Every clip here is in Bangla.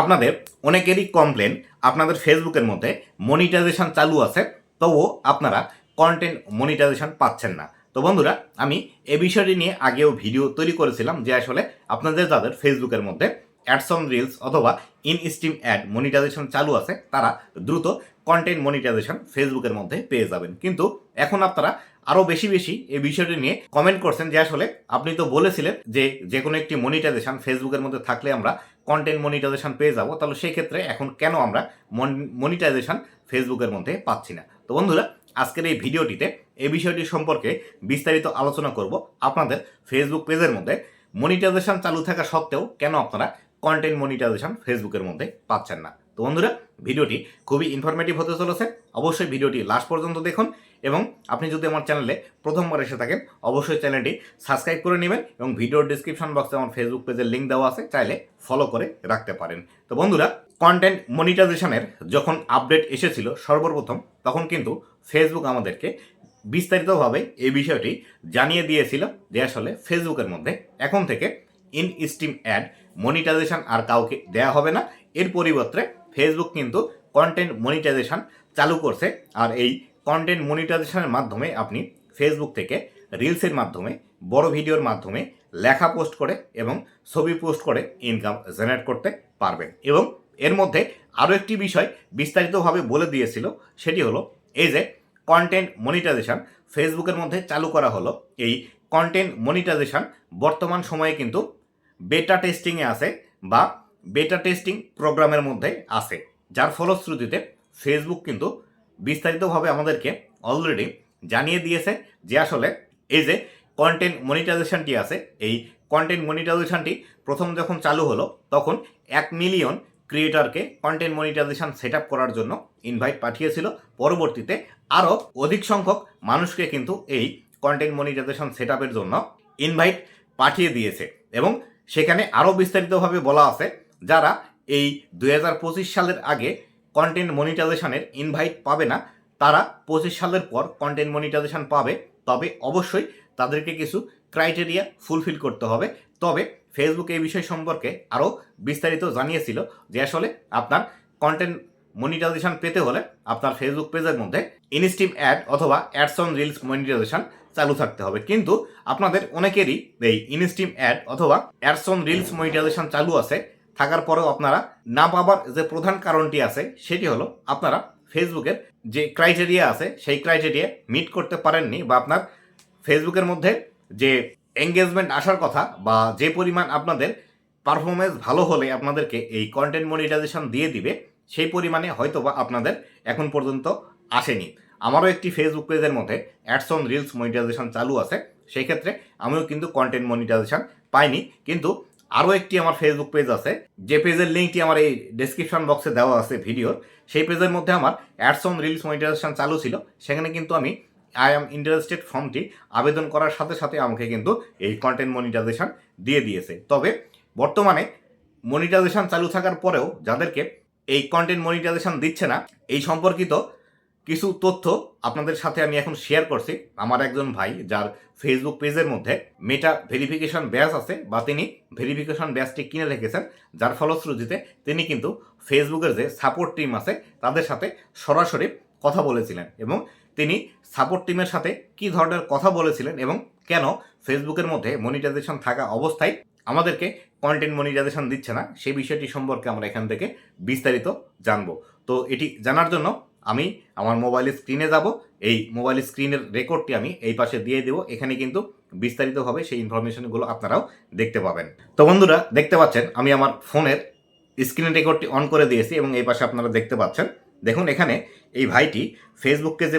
আপনাদের অনেকেরই কমপ্লেন আপনাদের ফেসবুকের মধ্যে মনিটাইজেশন চালু আছে, তবুও আপনারা কন্টেন্ট মনিটাইজেশন পাচ্ছেন না। তো বন্ধুরা, আমি এ বিষয়টি নিয়ে আগেও ভিডিও তৈরি করেছিলাম যে আসলে আপনাদের যাদের ফেসবুকের মধ্যে অ্যাডসন রিলস অথবা ইন স্ট্রিম অ্যাড মনিটাইজেশন চালু আছে, তারা দ্রুত কন্টেন্ট মনিটাইজেশন ফেসবুকের মধ্যে পেয়ে যাবেন। কিন্তু এখন আপনারা আরও বেশি বেশি এই বিষয়টি নিয়ে কমেন্ট করছেন যে আসলে আপনি তো বলেছিলেন যে যে কোনো একটি মনিটাইজেশন ফেসবুকের মধ্যে থাকলে আমরা কন্টেন্ট মনিটাইজেশন পেয়ে যাব, তাহলে সেই ক্ষেত্রে এখন কেন আমরা মনিটাইজেশন ফেসবুকের মধ্যে পাচ্ছি না? তো বন্ধুরা, আজকের এই ভিডিওটিতে এই বিষয়টি সম্পর্কে বিস্তারিত আলোচনা করব আপনাদের ফেসবুক পেজের মধ্যে। মনিটাইজেশন চালু থাকা সত্ত্বেও কেন আপনারা কন্টেন্ট মনিটাইজেশন ফেসবুকের মধ্যে পাচ্ছেন না? তো বন্ধুরা, ভিডিওটি খুবই ইনফরমেটিভ হতে চলেছে। অবশ্যই ভিডিওটি লাস্ট পর্যন্ত দেখুন। এবং আপনি যদি আমার চ্যানেলে প্রথমবার এসে থাকেন, অবশ্যই চ্যানেলটি সাবস্ক্রাইব করে নেবেন এবং ভিডিওর ডিসক্রিপশন বক্সে আমার ফেসবুক পেজের লিঙ্ক দেওয়া আছে, চাইলে ফলো করে রাখতে পারেন। তো বন্ধুরা কন্টেন্ট মনিটাইজেশনের যখন আপডেট এসেছিল সর্বপ্রথম, তখন কিন্তু ফেসবুক আমাদেরকে বিস্তারিতভাবে এই বিষয়টি জানিয়ে দিয়েছিল যে আসলে ফেসবুকের মধ্যে এখন থেকে ইন স্টিম অ্যাড মনিটাইজেশন আর কাউকে দেয়া হবে না। এর পরিবর্তে ফেসবুক কিন্তু কন্টেন্ট মনিটাইজেশন চালু করছে, আর এই কন্টেন্ট মনিটাইজেশনের মাধ্যমে আপনি ফেসবুক থেকে রিলসের মাধ্যমে, বড় ভিডিওর মাধ্যমে লেখা পোস্ট করে এবং ছবি পোস্ট করে ইনকাম জেনারেট করতে পারবেন। এবং এর মধ্যে আরও একটি বিষয় বিস্তারিতভাবে বলে দিয়েছিল, সেটি হলো এই যে কন্টেন্ট মনিটাইজেশন ফেসবুকের মধ্যে চালু করা হলো। এই কন্টেন্ট মনিটাইজেশন বর্তমান সময়ে কিন্তু বেটা টেস্টিংয়ে আছে বা বেটা টেস্টিং প্রোগ্রামের মধ্যে আছে। যার ফলশ্রুতিতে ফেসবুক কিন্তু বিস্তারিতভাবে আমাদেরকে অলরেডি জানিয়ে দিয়েছে যে আসলে এই যে কন্টেন্ট মনিটাইজেশনটি আছে, এই কন্টেন্ট মনিটাইজেশনটি প্রথম যখন চালু হলো, তখন এক মিলিয়ন ক্রিয়েটারকে কন্টেন্ট মনিটাইজেশন সেট করার জন্য ইনভাইট পাঠিয়েছিল। পরবর্তীতে আরও অধিক সংখ্যক মানুষকে কিন্তু এই কন্টেন্ট মনিটাইজেশন সেট জন্য ইনভাইট পাঠিয়ে দিয়েছে। এবং সেখানে আরও বিস্তারিতভাবে বলা আছে, যারা এই দু হাজার পঁচিশ সালের আগে কন্টেন্ট মনিটাইজেশনের ইনভাইট পাবে না, তারা পঁচিশ সালের পর কন্টেন্ট মনিটাইজেশন পাবে। তবে অবশ্যই তাদেরকে কিছু ক্রাইটেরিয়া ফুলফিল করতে হবে। তবে ফেসবুক এই বিষয় সম্পর্কে আরও বিস্তারিত জানিয়েছিল যে আসলে আপনার কন্টেন্ট মনিটাইজেশন পেতে হলে আপনার ফেসবুক পেজের মধ্যে ইনস্টিম অ্যাড অথবা অ্যাডস অন রিলস মনিটাইজেশন চালু থাকতে হবে। কিন্তু আপনাদের অনেকেরই এই ইনস্টিম অ্যাড অথবা অ্যাডস অন রিলস মনিটাইজেশন চালু আছে। থাকার পরেও আপনারা না পাবার যে প্রধান কারণটি আছে, সেটি হলো আপনারা ফেসবুকের যে ক্রাইটেরিয়া আছে, সেই ক্রাইটেরিয়া মিট করতে পারেননি বা আপনার ফেসবুকের মধ্যে যে এঙ্গেজমেন্ট আসার কথা বা যে পরিমাণ আপনাদের পারফরমেন্স ভালো হলে আপনাদেরকে এই কন্টেন্ট মনিটাইজেশন দিয়ে দিবে, সেই পরিমাণে হয়তো বা আপনাদের এখন পর্যন্ত আসেনি। আমারও একটি ফেসবুক পেজের মধ্যে অ্যাডস অন রিলস মনিটাইজেশন চালু আছে, সেই ক্ষেত্রে আমিও কিন্তু কন্টেন্ট মনিটাইজেশন পাইনি। কিন্তু আরও একটি আমার ফেসবুক পেজ আছে, যে পেজের লিঙ্কটি আমার এই ডেসক্রিপশন বক্সে দেওয়া আছে ভিডিওর সেই পেজের মধ্যে আমার অ্যাডস অন রিলস মনিটাইজেশন চালু ছিল। সেখানে কিন্তু আমি আই অ্যাম ইন্টারেস্টেড ফর্মটি আবেদন করার সাথে সাথে আমাকে কিন্তু এই কন্টেন্ট মনিটাইজেশন দিয়ে দিয়েছে। তবে বর্তমানে মনিটাইজেশন চালু থাকার পরেও যাদেরকে এই কন্টেন্ট মনিটাইজেশন দিচ্ছে না, এই সম্পর্কিত কিছু তথ্য আপনাদের সাথে আমি এখন শেয়ার করছি। আমার একজন ভাই, যার ফেসবুক পেজের মধ্যে মেটা ভেরিফিকেশন ব্যাচ আছে বা তিনি ভেরিফিকেশন ব্যাচটি কিনে রেখেছেন। যার ফলশ্রুতিতে তিনি কিন্তু ফেসবুকের যে সাপোর্ট টিম আছে, তাদের সাথে সরাসরি কথা বলেছিলেন এবং তিনি সাপোর্ট টিমের সাথে কি ধরনের কথা বলেছিলেন এবং কেন ফেসবুকের মধ্যে মনিটাইজেশন থাকা অবস্থায় আমাদেরকে কন্টেন্ট মনিটাইজেশন দিচ্ছে না সেই বিষয়টি সম্পর্কে আমরা এখান থেকে বিস্তারিত জানব। তো এটি জানার জন্য আমি আমার মোবাইল স্ক্রিনে যাব, এই মোবাইল স্ক্রিনের রেকর্ডটি আমি এই পাশে দিয়ে দেবো, এখানে কিন্তু বিস্তারিতভাবে সেই ইনফরমেশনগুলো আপনারাও দেখতে পাবেন। তো বন্ধুরা, দেখতে পাচ্ছেন, আমি আমার ফোনের স্ক্রিন রেকর্ডটি অন করে দিয়েছি এবং এই পাশে আপনারা দেখতে পাচ্ছেন। দেখুন এখানে এই ভাইটি ফেসবুককে যে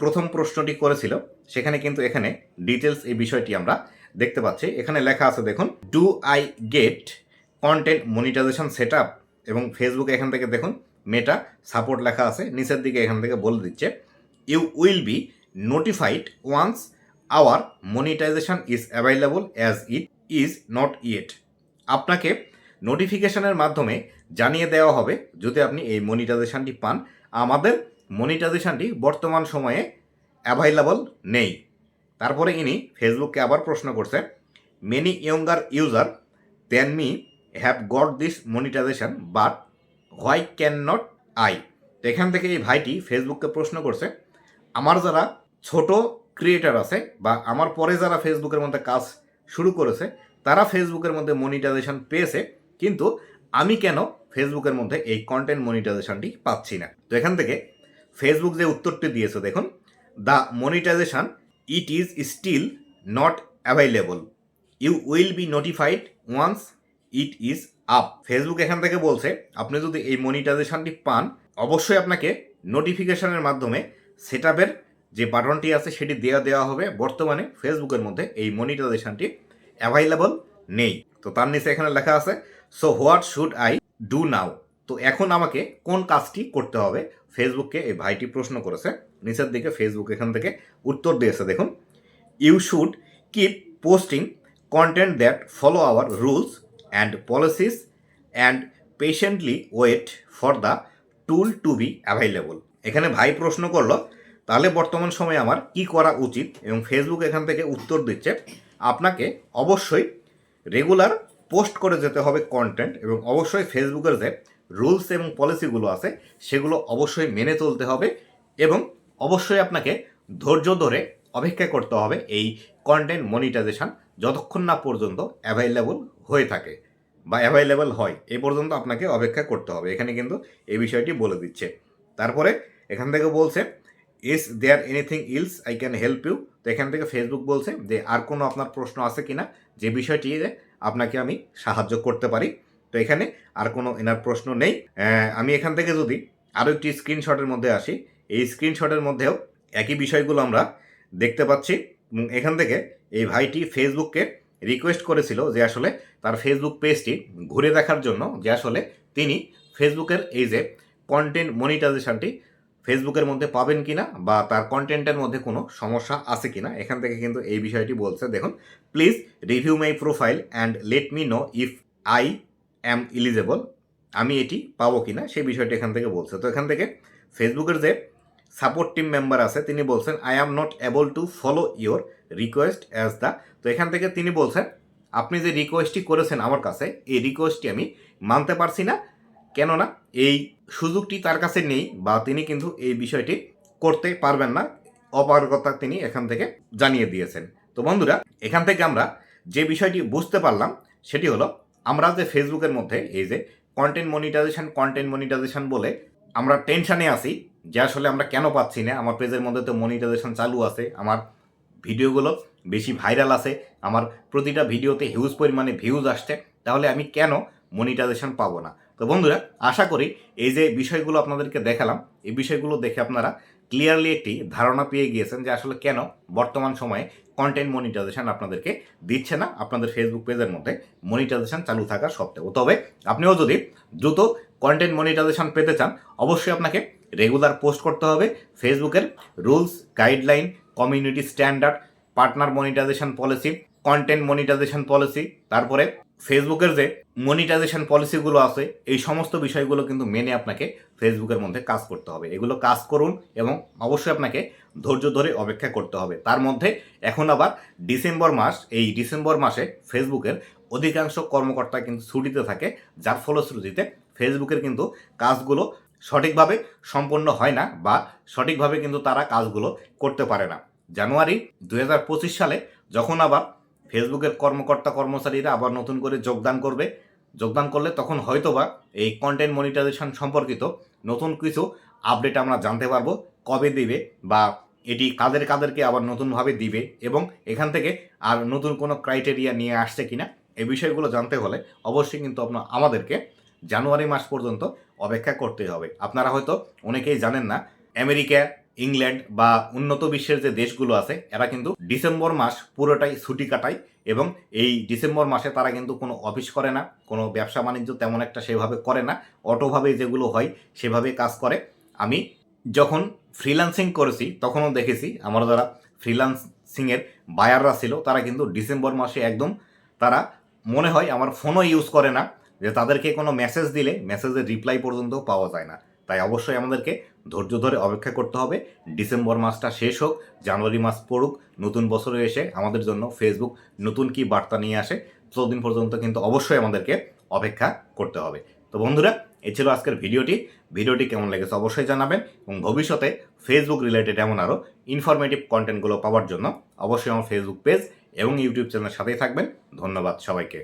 প্রথম প্রশ্নটি করেছিল, সেখানে কিন্তু এখানে ডিটেলস এই বিষয়টি আমরা দেখতে পাচ্ছি। এখানে লেখা আছে, দেখুন do I get content monetization set এবং ফেসবুকে এখান থেকে, দেখুন মেটা সাপোর্ট লেখা আছে, নিচের দিকে এখান থেকে বলে দিচ্ছে you will be notified once our monetization is available as it is not yet আপনাকে নোটিফিকেশনের মাধ্যমে জানিয়ে দেওয়া হবে, যদি আপনি এই মনিটাইজেশনটি পান। আমাদের মনিটাইজেশনটি বর্তমান সময়ে অ্যাভাইলেবল নেই। তারপরে ইনি ফেসবুককে আবার প্রশ্ন করছে many younger user then me have got this monetization but why can not I. তো এখান থেকে এই ভাইটি ফেসবুককে প্রশ্ন করছে, আমার যারা ছোট ক্রিয়েটার আছে বা আমার পরে যারা ফেসবুকের মধ্যে কাজ শুরু করেছে, তারা ফেসবুকের মধ্যে মনিটাইজেশন পেয়েছে, কিন্তু আমি কেন ফেসবুকের মধ্যে এই কন্টেন্ট মনিটাইজেশনটি পাচ্ছি না? তো এখান থেকে ফেসবুক যে উত্তরটি দিয়েছে, দেখুন, the monetization it is still not available you will be notified once it is up Facebook এখান থেকে বলছে, আপনি যদি এই মনিটাইজেশনটি পান, অবশ্যই আপনাকে নোটিফিকেশনের মাধ্যমে সেট যে বাটনটি আছে, সেটি দেওয়া দেওয়া হবে। বর্তমানে ফেসবুকের মধ্যে এই মনিটাইজেশনটি অ্যাভাইলেবল নেই। তো তার নিচে এখানে লেখা আছে so what should I do now তো এখন আমাকে কোন কাজটি করতে হবে? ফেসবুককে এই ভাইটি প্রশ্ন করেছে। নিচের দিকে ফেসবুক এখান থেকে উত্তর দিয়েছে, দেখুন। You should keep posting content that follow our rules and policies and patiently wait for the tool to be available এখানে ভাই প্রশ্ন করল, তাহলে বর্তমান সময়ে আমার কি করা উচিত? এবং ফেসবুক এখান থেকে উত্তর দিচ্ছে, আপনাকে অবশ্যই রেগুলার পোস্ট করে যেতে হবে কন্টেন্ট এবং অবশ্যই ফেসবুকের যে রুলস এবং পলিসিগুলো আছে, সেগুলো অবশ্যই মেনে চলতে হবে এবং অবশ্যই আপনাকে ধৈর্য ধরে অপেক্ষা করতে হবে এই কন্টেন্ট মনিটাইজেশন যতক্ষণ না পর্যন্ত অ্যাভাইলেবল হয়ে থাকে বা অ্যাভাইলেবল হয়, এ পর্যন্ত আপনাকে অপেক্ষা করতে হবে। এখানে কিন্তু এই বিষয়টি বলে দিচ্ছে। তারপরে এখান থেকে বলছে is there anything else I can help you তো এখান থেকে ফেসবুক বলছে যে, আর কোনো আপনার প্রশ্ন আছে কিনা? যে বিষয়টি আপনাকে আমি সাহায্য করতে পারি? তো এখানে আর কোনো এনার প্রশ্ন নেই। আমি এখান থেকে যদি আরও একটি স্ক্রিনশটের মধ্যে আসি, এই স্ক্রিনশটের মধ্যেও একই বিষয়গুলো আমরা দেখতে পাচ্ছি। এবং এখান থেকে এই ভাইটি ফেসবুককে রিকোয়েস্ট করেছিল যে আসলে তার ফেসবুক পেজটি ঘুরে দেখার জন্য যে আসলে তিনি ফেসবুকের এই যে কন্টেন্ট মনিটাইজেশনটি ফেসবুকের মধ্যে পাবেন কিনা বা তার কন্টেন্টের মধ্যে কোনো সমস্যা আছে কিনা, এখান থেকে কিন্তু এই বিষয়টি বলছে। দেখুন please review my profile and let me know if I am eligible আমি এটি পাবো কিনা, সেই বিষয়টি এখান থেকে বলছে। তো এখান থেকে ফেসবুকের যে সাপোর্ট টিম মেম্বার আছে, তিনি বলছেন I am not able to follow your request as the তো এখান থেকে তিনি বলছেন, আপনি যে রিকোয়েস্টটি করেছেন আমার কাছে, এই রিকোয়েস্টটি আমি মানতে পারছি না। কেননা, এই সুযোগটি তার কাছে নেই বা তিনি কিন্তু এই বিষয়টি করতে পারবেন না। অপারগতা তিনি এখান থেকে জানিয়ে দিয়েছেন। তো বন্ধুরা, এখান থেকে আমরা যে বিষয়টি বুঝতে পারলাম, সেটি হলো, আমরা যে ফেসবুকের মধ্যে এই যে কন্টেন্ট মনিটাইজেশন কন্টেন্ট মনিটাইজেশন বলে আমরা টেনশানে আছি যে আসলে আমরা কেন পাচ্ছি না, আমার পেজের মধ্যে তো মনিটাইজেশন চালু আছে, আমার ভিডিওগুলো বেশি ভাইরাল আছে, আমার প্রতিটা ভিডিওতে হিউজ পরিমাণে ভিউজ আসছে, তাহলে আমি কেন মনিটাইজেশন পাবো না? তো বন্ধুরা, আশা করি এই যে বিষয়গুলো আপনাদেরকে দেখালাম, এই বিষয়গুলো দেখে আপনারা ক্লিয়ারলি একটি ধারণা পেয়ে গিয়েছেন যে আসলে কেন বর্তমান সময়ে কন্টেন্ট মনিটাইজেশন আপনাদেরকে দিচ্ছে না, আপনাদের ফেসবুক পেজের মধ্যে মনিটাইজেশন চালু থাকা সত্ত্বেও। তবে আপনিও যদি দ্রুত কন্টেন্ট মনিটাইজেশন পেতে চান, অবশ্যই আপনাকে রেগুলার পোস্ট করতে হবে। ফেসবুকের rules guideline community standard partner monetization policy content monetization policy তারপরে ফেসবুকের যে মনিটাইজেশন পলিসিগুলো আছে, এই সমস্ত বিষয়গুলো কিন্তু মেনে আপনাকে ফেসবুকের মধ্যে কাজ করতে হবে। এগুলো কাজ করুন এবং অবশ্যই আপনাকে ধৈর্য ধরে অপেক্ষা করতে হবে। তার মধ্যে এখন আবার ডিসেম্বর মাস, এই ডিসেম্বর মাসে ফেসবুকের অধিকাংশ কর্মকর্তা কিন্তু ছুটিতে থাকে, যার ফলশ্রুতিতে ফেসবুকের কিন্তু কাজগুলো সঠিকভাবে সম্পন্ন হয় না বা সঠিকভাবে কিন্তু তারা কাজগুলো করতে পারে না। জানুয়ারি দু হাজার পঁচিশ সালে যখন আবার ফেসবুকের কর্মকর্তা কর্মচারীরা আবার নতুন করে যোগদান করবে, যোগদান করলে তখন হয়তোবা এই কন্টেন্ট মনিটাইজেশন সম্পর্কিত নতুন কিছু আপডেট আমরা জানতে পারব, কবে দিবে বা এটি কাদের কাদেরকে আবার নতুনভাবে দিবে এবং এখান থেকে আর নতুন কোনো ক্রাইটেরিয়া নিয়ে আসছে কিনা এই বিষয়গুলো জানতে হলে অবশ্যই কিন্তু আপনার আমাদেরকে জানুয়ারি মাস পর্যন্ত অপেক্ষা করতে হবে। আপনারা হয়তো অনেকেই জানেন না, আমেরিকা, ইংল্যান্ড বা উন্নত বিশ্বের যে দেশগুলো আছে, এরা কিন্তু ডিসেম্বর মাস পুরোটাই ছুটি কাটায় এবং এই ডিসেম্বর মাসে তারা কিন্তু কোনো অফিস করে না, কোনো ব্যবসা বাণিজ্য তেমন একটা সেভাবে করে না অটোভাবে যেগুলো হয় সেভাবে কাজ করে। আমি যখন ফ্রিল্যান্সিং করেছি, তখনও দেখেছি আমার যারা ফ্রিল্যান্সিংয়ের বায়াররা ছিল, তারা কিন্তু ডিসেম্বর মাসে একদম তারা মনে হয় আমার ফোনও ইউজ করে না যে তাদেরকে কোনো মেসেজ দিলে মেসেজের রিপ্লাই পর্যন্ত পাওয়া যায় না। তাই অবশ্যই আমাদেরকে ধৈর্য ধরে অপেক্ষা করতে হবে। ডিসেম্বর মাসটা শেষ হোক জানুয়ারি মাস পড়ুক, নতুন বছরে এসে আমাদের জন্য ফেসবুক নতুন কি বার্তা নিয়ে আসে, ততদিন পর্যন্ত কিন্তু অবশ্যই আমাদেরকে অপেক্ষা করতে হবে। তো বন্ধুরা এ ছিল আজকের ভিডিওটি। ভিডিওটি কেমন লেগেছে অবশ্যই জানাবেন এবং ভবিষ্যতে ফেসবুক রিলেটেড এমন আরও ইনফরমেটিভ কন্টেন্টগুলো পাওয়ার জন্য অবশ্যই আমার ফেসবুক পেজ এবং ইউটিউব চ্যানেলের সাথেই থাকবেন। ধন্যবাদ সবাইকে।